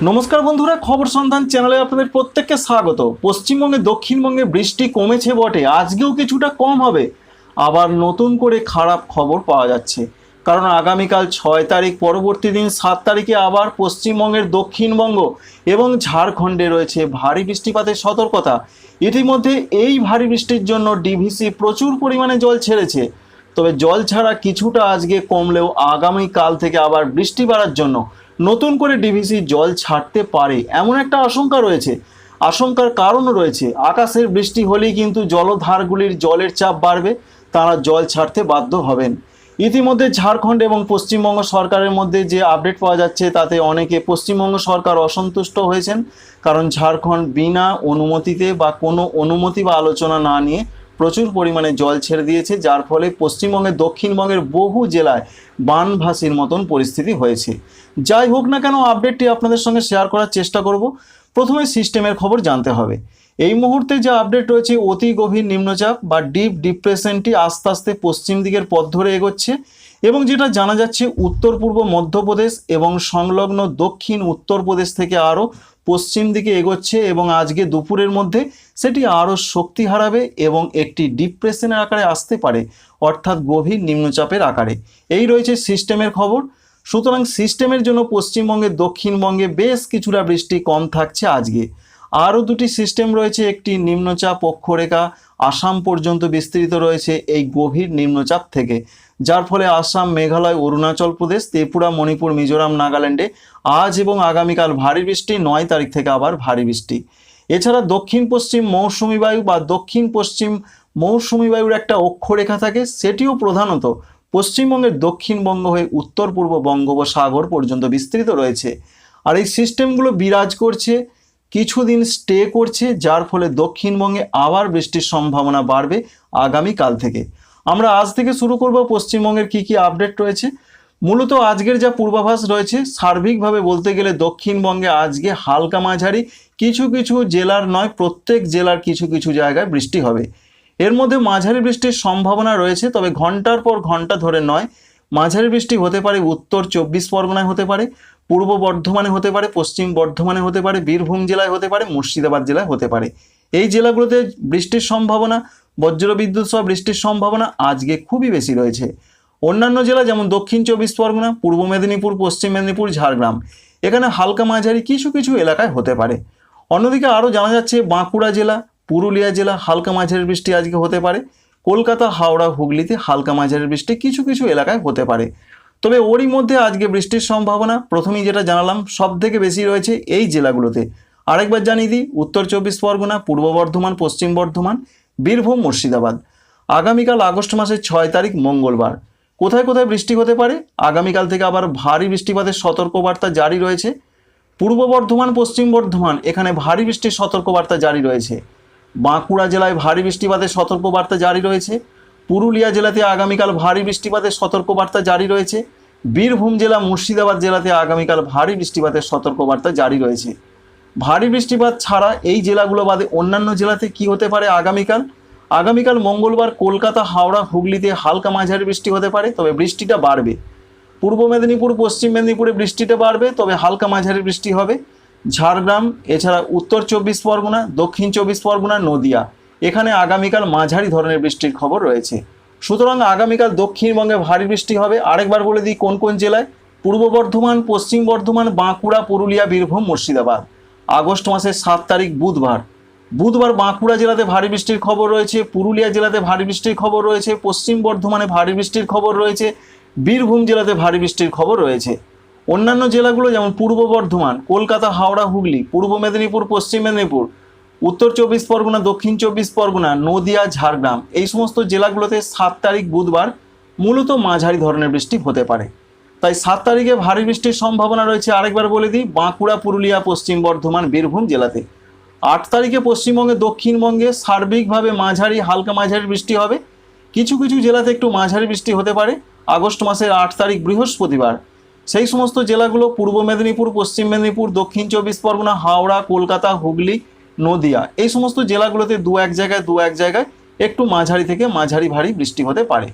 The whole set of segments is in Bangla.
নমস্কার বন্ধুরা, খবর সন্ধান চ্যানেলে আপনাদের প্রত্যেককে স্বাগত। পশ্চিমবঙ্গে, দক্ষিণবঙ্গে বৃষ্টি কমেছে বটে, আজকেও কিছুটা কম হবে। আবার নতুন করে খারাপ খবর পাওয়া যাচ্ছে। কারণ আগামীকাল ছয় তারিখ, পরবর্তী দিন সাত তারিখে আবার পশ্চিমবঙ্গের দক্ষিণবঙ্গ এবং ঝাড়খণ্ডে রয়েছে ভারী বৃষ্টিপাতের সতর্কতা। ইতিমধ্যে এই ভারী বৃষ্টির জন্য ডিভিসি প্রচুর পরিমাণে জল ছেড়েছে। তবে জল ছাড়া কিছুটা আজকে কমলেও আগামী কাল থেকে আবার বৃষ্টি বাড়ার জন্য নতুন করে ডিভিসি জল ছাড়তে পারে, এমন একটা আশঙ্কা রয়েছে। আশঙ্কার কারণও রয়েছে। আকাশের বৃষ্টি হলেই কিন্তু জলধারগুলির জলের চাপ বাড়বে, তারা জল ছাড়তে বাধ্য হবেন। ইতিমধ্যে ঝাড়খণ্ড এবং পশ্চিমবঙ্গ সরকারের মধ্যে যে আপডেট পাওয়া যাচ্ছে, তাতে অনেকে পশ্চিমবঙ্গ সরকার অসন্তুষ্ট হয়েছেন, কারণ ঝাড়খণ্ড বিনা অনুমতিতে বা কোনো অনুমতি বা আলোচনা না নিয়ে প্রচুর পরিমাণে জল ছেড়ে দিয়েছে, যার ফলে পশ্চিমবঙ্গের, দক্ষিণবঙ্গের বহু জেলায় বানভাসির মতন পরিস্থিতি হয়েছে। যাই হোক না কেন আপডেটটি আপনাদের সঙ্গে শেয়ার করার চেষ্টা করব। প্রথমে সিস্টেমের খবর জানতে হবে। এই মুহূর্তে যে আপডেট রয়েছে, অতি গভীর নিম্নচাপ বা ডিপ ডিপ্রেশনটি আস্তে আস্তে পশ্চিম দিকের পথ ধরে এগোচ্ছে এবং যেটা জানা যাচ্ছে উত্তর পূর্ব মধ্যপ্রদেশ এবং সংলগ্ন দক্ষিণ উত্তরপ্রদেশ থেকে আরও পশ্চিম দিকে এগোচ্ছে এবং আজকে দুপুরের মধ্যে সেটি আরও শক্তি হারাবে এবং একটি ডিপ্রেশনের আকারে আসতে পারে, অর্থাৎ গভীর নিম্নচাপের আকারে। এই রয়েছে সিস্টেমের খবর। সুতরাং সিস্টেমের জন্য পশ্চিমবঙ্গে দক্ষিণবঙ্গে বেশ কিছুটা বৃষ্টি কম থাকছে আজকে। আরও দুটি সিস্টেম রয়েছে, একটি নিম্নচাপ অক্ষরেখা আসাম পর্যন্ত বিস্তৃত রয়েছে এই গভীর নিম্নচাপ থেকে। যার ফলে আসাম, মেঘালয়, অরুণাচল প্রদেশ, ত্রিপুরা, মণিপুর, মিজোরাম, নাগাল্যান্ডে আজ এবং আগামীকাল ভারী বৃষ্টি, নয় তারিখ থেকে আবার ভারী বৃষ্টি। এছাড়া দক্ষিণ পশ্চিম মৌসুমি বায়ু বা দক্ষিণ পশ্চিম মৌসুমি বায়ুর একটা অক্ষরেখা থাকে, সেটিও প্রধানত পশ্চিমবঙ্গের দক্ষিণবঙ্গ হয়ে উত্তর পূর্ব বঙ্গোপসাগর পর্যন্ত বিস্তৃত রয়েছে। আর এই সিস্টেমগুলো বিরাজ করছে, কিছুদিন স্টে করছে, যার ফলে দক্ষিণবঙ্গে আবার বৃষ্টির সম্ভাবনা বাড়বে আগামীকাল থেকে। আমরা আজ থেকে শুরু করব পশ্চিমবঙ্গের কি কি আপডেট রয়েছে। মূলত আজকের যা পূর্বাভাস রয়েছে, সার্বিকভাবে বলতে গেলে দক্ষিণবঙ্গে আজকে হালকা মাঝারি, কিছু কিছু জেলার নয়, প্রত্যেক জেলার কিছু কিছু জায়গায় বৃষ্টি হবে। এর মধ্যে মাঝারি বৃষ্টির সম্ভাবনা রয়েছে, তবে ঘণ্টার পর ঘণ্টা ধরে নয়। মাঝারি বৃষ্টি হতে পারে উত্তর চব্বিশ পরগনায় হতে পারে, পূর্ব বর্ধমানে হতে পারে, পশ্চিম বর্ধমানে হতে পারে, বীরভূম জেলায় হতে পারে, মুর্শিদাবাদ জেলায় হতে পারে। এই জেলাগুলোতে বৃষ্টির সম্ভাবনা বজ্রবিদ্যুৎ সহ বৃষ্টির সম্ভাবনা আজকে খুবই বেশি রয়েছে। অন্যান্য জেলা যেমন দক্ষিণ চব্বিশ পরগনা, পূর্ব মেদিনীপুর, পশ্চিম মেদিনীপুর, ঝাড়গ্রাম। এখানে হালকা মাঝারি কিছু কিছু এলাকায় হতে পারে। অন্যদিকে আরও জানা যাচ্ছে বাঁকুড়া জেলা, পুরুলিয়া জেলা হালকা মাঝারি বৃষ্টি আজকে হতে পারে। কলকাতা, হাওড়া, হুগলিতে হালকা মাঝারি বৃষ্টি কিছু কিছু এলাকায় হতে পারে। তবে ওরই মধ্যে আজকে বৃষ্টির সম্ভাবনা প্রথমেই যেটা জানালাম সব থেকে বেশি রয়েছে এই জেলাগুলোতে। আরেকবার জানিয়ে দিই, উত্তর চব্বিশ পরগনা, পূর্ব বর্ধমান, পশ্চিম বর্ধমান বীরভূম, মুর্শিদাবাদ। আগামীকাল আগস্ট মাসের ছয় তারিখ মঙ্গলবার। কোথায় কোথায় বৃষ্টি হতে পারে? আগামীকাল থেকে আবার ভারী বৃষ্টিপাতের সতর্কবার্তা জারি রয়েছে। পূর্ব বর্ধমান, পশ্চিম বর্ধমান, এখানে ভারী বৃষ্টির সতর্কবার্তা জারি রয়েছে। বাঁকুড়া জেলায় ভারী বৃষ্টিপাতের সতর্কবার্তা জারি রয়েছে। পুরুলিয়া জেলাতে আগামীকাল ভারী বৃষ্টিপাতের সতর্কবার্তা জারি রয়েছে। বীরভূম জেলা, মুর্শিদাবাদ জেলাতে আগামীকাল ভারী বৃষ্টিপাতের সতর্কবার্তা জারি রয়েছে। ভারী বৃষ্টিপাত ছাড়া এই জেলাগুলো বাদে অন্যান্য জেলাতে কি হতে পারে আগামীকাল? আগামীকাল মঙ্গলবার কলকাতা, হাওড়া, হুগলিতে হালকা মাঝারি বৃষ্টি হতে পারে, তবে বৃষ্টিটা বাড়বে। পূর্ব মেদিনীপুর, পশ্চিম মেদিনীপুরে বৃষ্টিটা বাড়বে, তবে হালকা মাঝারি বৃষ্টি হবে। ঝাড়গ্রাম, এছাড়া উত্তর চব্বিশ পরগনা, দক্ষিণ চব্বিশ পরগনা, নদিয়া। এখানে আগামীকাল মাঝারি ধরনের বৃষ্টির খবর রয়েছে। সুতরাং আগামীকাল দক্ষিণবঙ্গে ভারী বৃষ্টি হবে। আরেকবার বলে দিই কোন কোন জেলায়? পূর্ব বর্ধমান, পশ্চিম বর্ধমান, বাঁকুড়া, পুরুলিয়া, বীরভূম, মুর্শিদাবাদ। আগস্ট মাসের সাত তারিখ বুধবার। বুধবার বাঁকুড়া জেলাতে ভারী বৃষ্টির খবর রয়েছে, পুরুলিয়া জেলাতে ভারী বৃষ্টির খবর রয়েছে, পশ্চিম বর্ধমানে ভারী বৃষ্টির খবর রয়েছে, বীরভূম জেলাতে ভারী বৃষ্টির খবর রয়েছে। অন্যান্য জেলাগুলো যেমন পূর্ব বর্ধমান, কলকাতা, হাওড়া, হুগলি, পূর্ব মেদিনীপুর, পশ্চিম মেদিনীপুর, উত্তর চব্বিশ পরগনা, দক্ষিণ চব্বিশ পরগনা, নদিয়া, ঝাড়গ্রাম এই সমস্ত জেলাগুলোতে সাত তারিখ বুধবার মূলত মাঝারি ধরনের বৃষ্টি হতে পারে। তাই সাত তারিখে ভারী বৃষ্টির সম্ভাবনা রয়েছে। আরেকবার বলে দিই, বাঁকুড়া, পুরুলিয়া, পশ্চিম বর্ধমান, বীরভূম জেলাতে। আট তারিখে পশ্চিমবঙ্গে, দক্ষিণবঙ্গে সার্বিকভাবে মাঝারি, হালকা মাঝারি বৃষ্টি হবে। কিছু কিছু জেলাতে একটু মাঝারি বৃষ্টি হতে পারে। আগস্ট মাসের আট তারিখ বৃহস্পতিবার। সেই সমস্ত জেলাগুলো পূর্ব মেদিনীপুর, পশ্চিম মেদিনীপুর, দক্ষিণ চব্বিশ পরগনা, হাওড়া, কলকাতা, হুগলি, নদিয়া এই সমস্ত জেলাগুলোতে দু এক জায়গায়, দু এক জায়গায় একটু মাঝারি থেকে মাঝারি ভারী বৃষ্টি হতে পারে।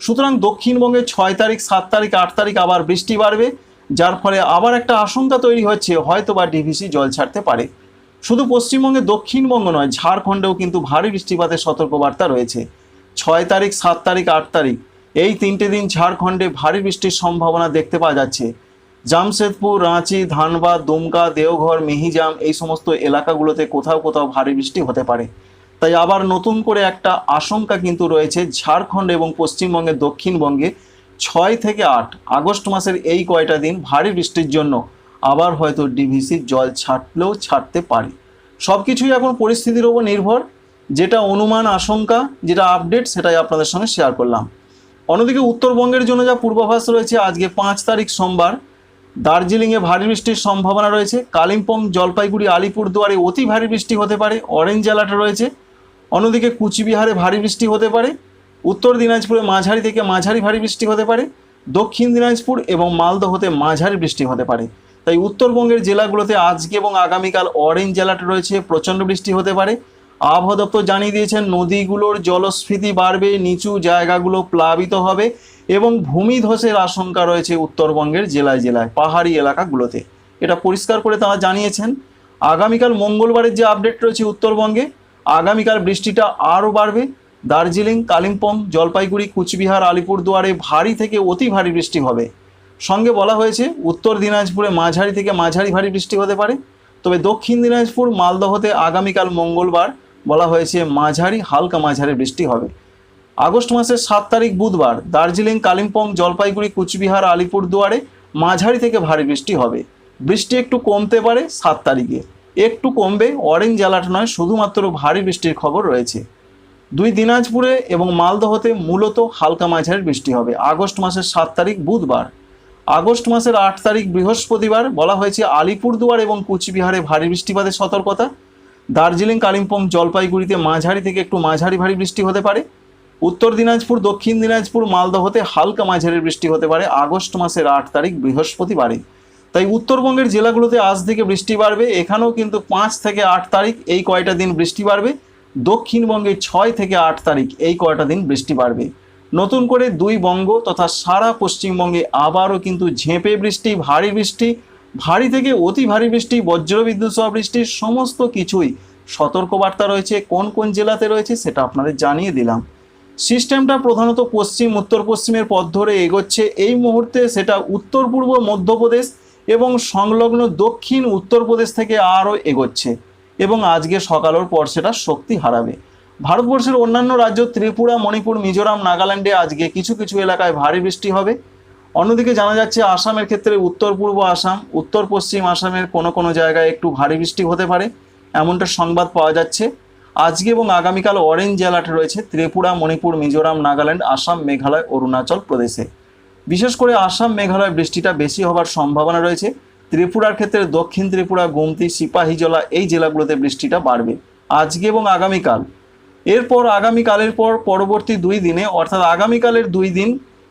সুতরাং দক্ষিণবঙ্গে ছয় তারিখ, সাত তারিখ, আট তারিখ আবার বৃষ্টি বাড়বে, যার ফলে আবার একটা আশঙ্কা তৈরি হচ্ছে হয়তো বা ডিভিসি জল ছাড়তে পারে। শুধু পশ্চিমবঙ্গে দক্ষিণবঙ্গ নয়, ঝাড়খণ্ডেও কিন্তু ভারী বৃষ্টিপাতের সতর্কবার্তা রয়েছে। ছয় তারিখ, সাত তারিখ, আট তারিখ, এই তিনটে দিন ঝাড়খণ্ডে ভারী বৃষ্টির সম্ভাবনা দেখতে পাওয়া যাচ্ছে। জামশেদপুর, রাঁচি, ধানবাদ, দুমকা, দেওঘর, মিহিজাম এই সমস্ত এলাকাগুলোতে কোথাও কোথাও ভারী বৃষ্টি হতে পারে। তাই আবার নতুন করে একটা আশঙ্কা কিন্তু রয়েছে ঝাড়খণ্ড এবং পশ্চিমবঙ্গের দক্ষিণবঙ্গে। ছয় থেকে আট আগস্ট মাসের এই কয়টা দিন ভারী বৃষ্টির জন্য আবার হয়তো ডিভিসির জল ছাড়লেও ছাড়তে পারে। সব কিছুই এখন পরিস্থিতির ওপর নির্ভর। যেটা অনুমান আশঙ্কা, যেটা আপডেট, সেটাই আপনাদের সঙ্গে শেয়ার করলাম। অন্যদিকে উত্তরবঙ্গের জন্য যা পূর্বাভাস রয়েছে, আজকে পাঁচ তারিখ সোমবার দার্জিলিংয়ে ভারী বৃষ্টির সম্ভাবনা রয়েছে। কালিম্পং, জলপাইগুড়ি, আলিপুরদুয়ারে অতি ভারী বৃষ্টি হতে পারে। অরেঞ্জ অ্যালার্ট রয়েছে। অন্যদিকে কুচবিহারে ভারী বৃষ্টি হতে পারে, উত্তর দিনাজপুরে মাঝারি থেকে মাঝারি ভারী বৃষ্টি হতে পারে, দক্ষিণ দিনাজপুর এবং মালদহতে মাঝারি বৃষ্টি হতে পারে। তাই উত্তরবঙ্গের জেলাগুলোতে আজকে এবং আগামীকাল অরেঞ্জ অ্যালার্ট রয়েছে, প্রচণ্ড বৃষ্টি হতে পারে। আবহাওয়া দপ্তর জানিয়ে দিয়েছেন নদীগুলোর জলস্ফীতি বাড়বে, নিচু জায়গাগুলো প্লাবিত হবে এবং ভূমিধসের আশঙ্কা রয়েছে উত্তরবঙ্গের জেলায় জেলায়, পাহাড়ি এলাকাগুলোতে। এটা পরিষ্কার করে তারা জানিয়েছেন। আগামীকাল মঙ্গলবারের যে আপডেট রয়েছে উত্তরবঙ্গে আগামীকাল বৃষ্টিটা আরও বাড়বে। দার্জিলিং, কালিম্পং, জলপাইগুড়ি, কুচবিহার, আলিপুরদুয়ারে ভারী থেকে অতি ভারী বৃষ্টি হবে। সঙ্গে বলা হয়েছে, উত্তর দিনাজপুরে মাঝারি থেকে মাঝারি ভারী বৃষ্টি হতে পারে। তবে দক্ষিণ দিনাজপুর, মালদহতে আগামীকাল মঙ্গলবার বলা হয়েছে, মাঝারি, হালকা মাঝারি বৃষ্টি হবে। আগস্ট মাসের সাত তারিখ বুধবার দার্জিলিং, কালিম্পং, জলপাইগুড়ি, কুচবিহার, আলিপুরদুয়ারে মাঝারি থেকে ভারী বৃষ্টি হবে। বৃষ্টি একটু কমতে পারে সাত তারিখে। একটু কমবে অরেঞ্জ অ্যালার্ট নয়, শুধুমাত্র ভারী বৃষ্টির খবর রয়েছে। দুই দিনাজপুরে এবং মালদহতে মূলত হালকা মাঝারি বৃষ্টি হবে। আগস্ট মাসের সাত তারিখ, বুধবার। আগস্ট মাসের আট তারিখ, বৃহস্পতিবার বলা হয়েছে আলিপুরদুয়ার এবং কুচবিহারে ভারী বৃষ্টিপাতের সতর্কতা। দার্জিলিং, কালিম্পং, জলপাইগুড়িতে মাঝারি থেকে একটু মাঝারি ভারী বৃষ্টি হতে পারে। উত্তর দিনাজপুর, দক্ষিণ দিনাজপুর, মালদহতে হালকা মাঝারি বৃষ্টি হতে পারে। আগস্ট মাসের আট তারিখ, বৃহস্পতিবারে। তাই উত্তরবঙ্গের জেলাগুলোতে আজ থেকে বৃষ্টি বাড়বে। এখানেও কিন্তু পাঁচ থেকে আট তারিখ এই কয়টা দিন বৃষ্টি বাড়বে। দক্ষিণবঙ্গে ছয় থেকে আট তারিখ এই কয়টা দিন বৃষ্টি বাড়বে। নতুন করে দুই বঙ্গ তথা সারা পশ্চিমবঙ্গে আবারও কিন্তু ঝেঁপে বৃষ্টি, ভারী বৃষ্টি, ভারী থেকে অতি ভারী বৃষ্টি, বজ্রবিদ্যুৎ সহ বৃষ্টি, সমস্ত কিছুই সতর্কবার্তা রয়েছে। কোন কোন জেলাতে রয়েছে সেটা আপনাদের জানিয়ে দিলাম। সিস্টেমটা প্রধানত পশ্চিম, উত্তর পশ্চিমের পথ ধরে এগোচ্ছে। এই মুহূর্তে সেটা উত্তর পূর্ব মধ্যপ্রদেশ এবং সংলগ্ন দক্ষিণ উত্তরপ্রদেশ থেকে আরও এগোচ্ছে এবং আজকে সকালের পর সেটা শক্তি হারাবে। ভারতবর্ষের অন্যান্য রাজ্য ত্রিপুরা, মণিপুর, মিজোরাম, নাগাল্যান্ডে আজকে কিছু কিছু এলাকায় ভারী বৃষ্টি হবে। অন্যদিকে জানা যাচ্ছে আসামের ক্ষেত্রে উত্তর পূর্ব আসাম, উত্তর পশ্চিম আসামের কোনো কোনো জায়গায় একটু ভারী বৃষ্টি হতে পারে, এমনটা সংবাদ পাওয়া যাচ্ছে। আজকে এবং আগামীকাল অরেঞ্জ অ্যালার্ট রয়েছে ত্রিপুরা, মণিপুর, মিজোরাম, নাগাল্যান্ড, আসাম, মেঘালয়, অরুণাচল প্রদেশে। বিশেষ করে আসাম মেঘালয় বৃষ্টিটা বেশি হবার সম্ভাবনা রয়েছে। ত্রিপুরার ক্ষেত্রে দক্ষিণ ত্রিপুরা, গোমতি সিপাহীজলা এই জেলাগুলোতে বৃষ্টিটা বাড়বে আজকে এবং আগামীকাল। এরপর আগামীকালের পর পরবর্তী দুই দিনে, অর্থাৎ আগামীকালের দুই দিন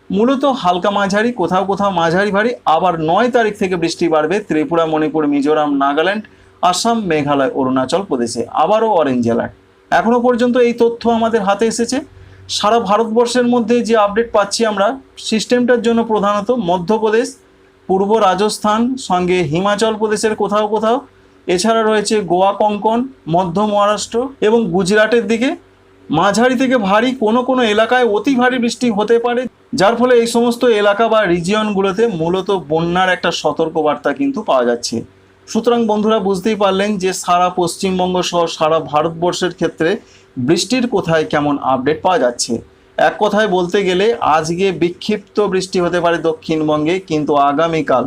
মূলত হালকা মাঝারি, কোথাও কোথাও মাঝারি ভারী, আবার নয় তারিখ থেকে বৃষ্টি বাড়বে ত্রিপুরা, মণিপুর, মিজোরাম, নাগাল্যান্ড, আসাম, মেঘালয়, অরুণাচল প্রদেশে, আবারও অরেঞ্জ অ্যালার্ট এখনও পর্যন্ত এই তথ্য আমাদের হাতে এসেছে। সারা ভারতবর্ষের মধ্যে যে আপডেট পাচ্ছি আমরা সিস্টেমটার জন্য প্রধানত মধ্যপ্রদেশ, পূর্ব রাজস্থান, সঙ্গে হিমাচল প্রদেশের কোথাও কোথাও। এছাড়া রয়েছে গোয়া, কঙ্কন, মধ্য মহারাষ্ট্র এবং গুজরাটের দিকে। মাঝারি থেকে ভারী কোনো কোনো এলাকায় অতি ভারী বৃষ্টি হতে পারে, যার ফলে এই সমস্ত এলাকা বা রিজিয়নগুলোতে মূলত বন্যার একটা সতর্কবার্তা কিন্তু পাওয়া যাচ্ছে। সুতরাং বন্ধুরা, বুঝতেই পারলেন যে সারা পশ্চিমবঙ্গ সহ সারা ভারতবর্ষের ক্ষেত্রে বৃষ্টির কোথায় কেমন আপডেট পাওয়া যাচ্ছে? এক কথায় বলতে গেলে আজকে বিক্ষিপ্ত বৃষ্টি হতে পারে দক্ষিণবঙ্গে, কিন্তু আগামীকাল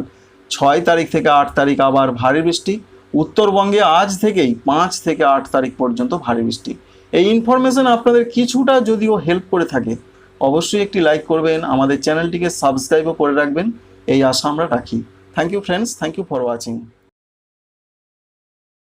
ছয় তারিখ থেকে আট তারিখ আবার ভারী বৃষ্টি। উত্তরবঙ্গে আজ থেকেই পাঁচ থেকে আট তারিখ পর্যন্ত ভারী বৃষ্টি। এই ইনফরমেশন আপনাদের কিছুটা যদিও হেল্প করে থাকে, অবশ্যই একটি লাইক করবেন, আমাদের চ্যানেলটিকে সাবস্ক্রাইবও করে রাখবেন, এই আশা আমরা রাখি। Thank you friends thank you for watching